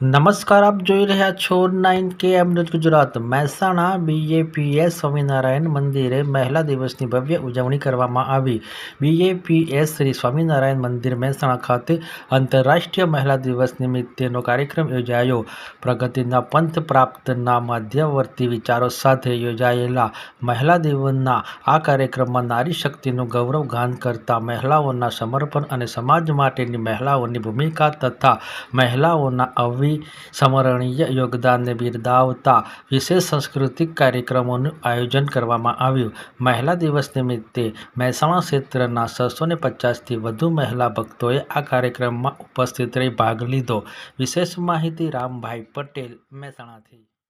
નમસ્કાર, આપ જોઈ રહ્યા છો નાઇન કે એમ ગુજરાત. મહેસાણા બીએપીએસ સ્વામિનારાયણ મંદિરે મહિલા દિવસની ભવ્ય ઉજવણી કરવામાં આવી. બીએપીએસ શ્રી સ્વામિનારાયણ મંદિર મહેસાણા ખાતે આંતરરાષ્ટ્રીય મહિલા દિવસ નિમિત્તેનો કાર્યક્રમ યોજાયો. પ્રગતિના પંથ પ્રાપ્તના મધ્યવર્તી વિચારો સાથે યોજાયેલા મહિલા દિવસના આ કાર્યક્રમમાં નારી શક્તિનું ગૌરવ ગાન કરતા મહિલાઓના સમર્પણ અને સમાજ માટેની મહિલાઓની ભૂમિકા તથા મહિલાઓના અવિસ્મરણીય યોગદાનને બિરદાવતા વિશેષ સાંસ્કૃતિક કાર્યક્રમોનું આયોજન કરવામાં આવ્યું. મહિલા દિવસ નિમિત્તે મહેસાણા ક્ષેત્રના છસો ને પચાસથી વધુ મહિલા ભક્તોએ આ કાર્યક્રમમાં ઉપસ્થિત રહી ભાગ લીધો. વિશેષ માહિતી રામભાઈ પટેલ, મહેસાણાથી.